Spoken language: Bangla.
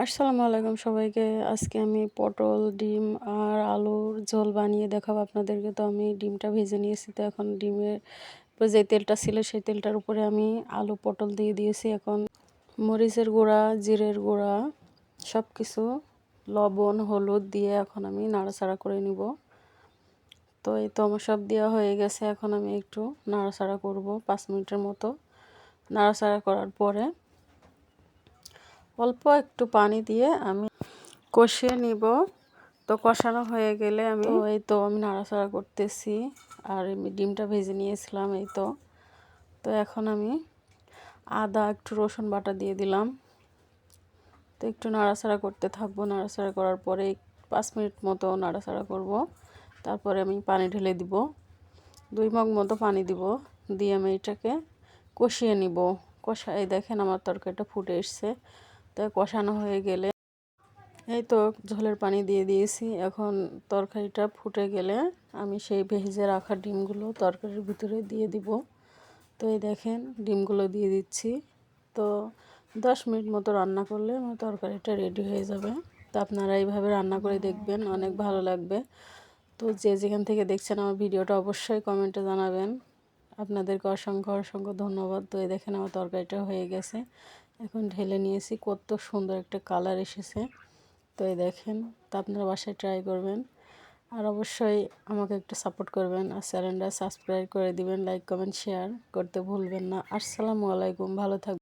আসসালামু আলাইকুম সবাইকে। আজকে আমি পটল, ডিম আর আলুর ঝোল বানিয়ে দেখাবো আপনাদেরকে। তো আমি ডিমটা ভেজে নিয়েছি, তো এখন ডিমের যে তেলটা ছিল সেই তেলটার উপরে আমি আলু, পটল দিয়ে দিয়েছি। এখন মরিচের গুঁড়া, জিরের গুঁড়া সব কিছু লবণ, হলুদ দিয়ে এখন আমি নাড়াচাড়া করে নিব। তো এই তো আমার সব দেওয়া হয়ে গেছে, এখন আমি একটু নাড়াচাড়া করব পাঁচ মিনিটের মতো। নাড়াচাড়া করার পরে অল্প একটু পানি দিয়ে আমি কষিয়ে নিব। তো কষানো হয়ে গেলে আমি এই তো আমি নাড়াচাড়া করতেছি। আর ডিমটা ভেজে নিয়েছিলাম এই তো। তো এখন আমি আদা, একটু রসুন বাটা দিয়ে দিলাম। তো একটু নাড়াচাড়া করতে থাকব। নাড়াচাড়া করার পরে পাঁচ মিনিট মতো নাড়াচাড়া করব। তারপরে আমি পানি ঢেলে দিব। দুই মগ মতো পানি দিব দিয়ে আমি এটাকে কষিয়ে নিব। কষাই দেখেন আমার তরকারিটা ফুটে এসছে। তো কষানো হয়ে গেলে এই তো ঝোলের পানি দিয়ে দিয়েছি। এখন তরকারিটা ফুটে গেলে আমি সেই ভেজে রাখা ডিমগুলো তরকারির ভিতরে দিয়ে দিব। তো এই দেখেন ডিমগুলো দিয়ে দিচ্ছি। তো দশ মিনিট মতো রান্না করলে আমার তরকারিটা রেডি হয়ে যাবে। তো আপনারা এইভাবে রান্না করে দেখবেন, অনেক ভালো লাগবে। তো যে যেখান থেকে দেখছেন আমার ভিডিওটা অবশ্যই কমেন্টে জানাবেন। আপনাদেরকে অসংখ্য অসংখ্য ধন্যবাদ। তো এই দেখেন আমার তরকারিটা হয়ে গেছে। এখন ঢেলে নিয়েছি, কত সুন্দর একটা কালার এসেছে। তো এই দেখেন, তা আপনারা বাসায় ট্রাই করবেন। আর অবশ্যই আমাকে একটু সাপোর্ট করবেন আর চ্যানেলটা সাবস্ক্রাইব করে দিবেন লাইক কমেন্ট শেয়ার করতে ভুলবেন না। আসসালামু আলাইকুম, ভালো থাকবেন।